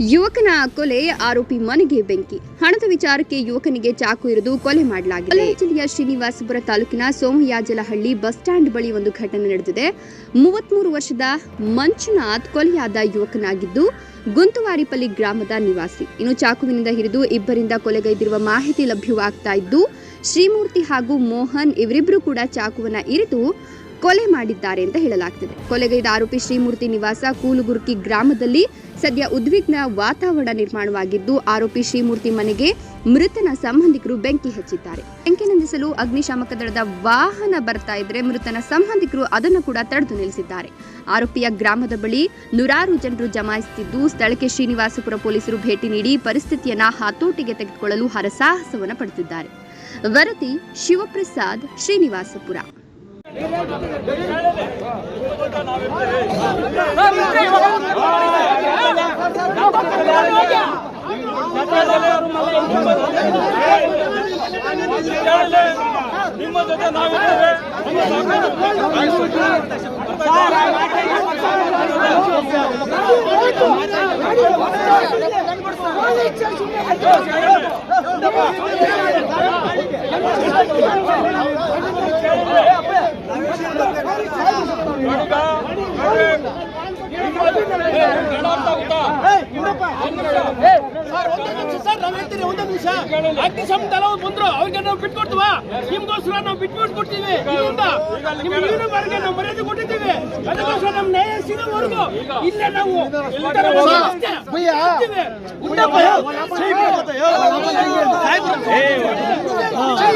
ಯುವಕನ ಕೊಲೆ, ಆರೋಪಿ ಮನೆಗೆ ಬೆಂಕಿ. ಹಣದ ವಿಚಾರಕ್ಕೆ ಯುವಕನಿಗೆ ಚಾಕು ಇರಿದು ಕೊಲೆ ಮಾಡಲಾಗಿದೆ. ಕೊಲೆ ಜಿಲ್ಲೆಯ ಶ್ರೀನಿವಾಸಪುರ ತಾಲೂಕಿನ ಸೋಮಯಾಜಲಹಳ್ಳಿ ಬಸ್ ಸ್ಟ್ಯಾಂಡ್ ಬಳಿ ಒಂದು ಘಟನೆ ನಡೆದಿದೆ. ಮೂವತ್ಮೂರು ವರ್ಷದ ಮಂಜುನಾಥ್ ಕೊಲೆಯಾದ ಯುವಕನಾಗಿದ್ದು, ಗುಂತುವಾರಿಪಲ್ಲಿ ಗ್ರಾಮದ ನಿವಾಸಿ. ಇನ್ನು ಚಾಕುವಿನಿಂದ ಹಿಡಿದು ಇಬ್ಬರಿಂದ ಕೊಲೆಗೈದಿರುವ ಮಾಹಿತಿ ಲಭ್ಯವಾಗ್ತಾ ಇದ್ದು, ಶ್ರೀಮೂರ್ತಿ ಹಾಗೂ ಮೋಹನ್ ಇವರಿಬ್ಬರು ಕೂಡ ಚಾಕುವನ್ನ ಇರಿದು ಕೊಲೆ ಮಾಡಿದ್ದಾರೆ ಅಂತ ಹೇಳಲಾಗ್ತಿದೆ. ಕೊಲೆಗೈದ ಆರೋಪಿ ಶ್ರೀಮೂರ್ತಿ ನಿವಾಸ ಕೂಲುಗುರ್ಕಿ ಗ್ರಾಮದಲ್ಲಿ ಸದ್ಯ ಉದ್ವಿಗ್ನ ವಾತಾವರಣ ನಿರ್ಮಾಣವಾಗಿದ್ದು, ಆರೋಪಿ ಶ್ರೀಮೂರ್ತಿ ಮನೆಗೆ ಮೃತನ ಸಂಬಂಧಿಕರು ಬೆಂಕಿ ಹಚ್ಚಿದ್ದಾರೆ. ಬೆಂಕಿ ನಂದಿಸಲು ಅಗ್ನಿಶಾಮಕ ದಳದ ವಾಹನ ಬರ್ತಾ ಇದ್ರೆ ಮೃತನ ಸಂಬಂಧಿಕರು ಅದನ್ನು ಕೂಡ ತಡೆದು ನಿಲ್ಲಿಸಿದ್ದಾರೆ. ಆರೋಪಿಯ ಗ್ರಾಮದ ಬಳಿ ನೂರಾರು ಜನರು ಜಮಾಯಿಸುತ್ತಿದ್ದು, ಸ್ಥಳಕ್ಕೆ ಶ್ರೀನಿವಾಸಪುರ ಪೊಲೀಸರು ಭೇಟಿ ನೀಡಿ ಪರಿಸ್ಥಿತಿಯನ್ನ ಹತೋಟಿಗೆ ತೆಗೆದುಕೊಳ್ಳಲು ಹರಸಾಹಸವನ್ನು ಪಡುತ್ತಿದ್ದಾರೆ ವರದಿ ಶಿವಪ್ರಸಾದ್ ಶ್ರೀನಿವಾಸಪುರ. ನಿಮ್ಮ ಜೊತೆ ನಾವಿದ್ದೇವೆ ಸರ್ ಒಂದೇ ನಿಮಿಷ ಸರ್ ನಾವು ಹೇಳ್ತೀರಿ ಒಂದೇ ನಿಮಿಷ ಬಂದ್ರು ಅವ್ರಿಗೆ ನಾವು ಬಿಟ್ಕೊಡ್ತೀವ ನಿಮ್ಗೋಸ್ಕರ ನಾವು ಬಿಟ್ಬಿಟ್ಟು ಕೊಡ್ತೀವಿ ಇಲ್ಲಿಂದ ನಿಮ್ಮ ನೀನು ಬಾರಿಗೆ ನಾವು ಮರ್ಯಾದೆ ಕೊಟ್ಟಿದ್ದೀವಿ ಅದಕ್ಕೋಸ್ಕರ ಸಿಗೋವರೆಗೂ ಇಲ್ಲೇ ನಾವು.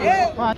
ರಿಕ್ವೆಸ್ಟ್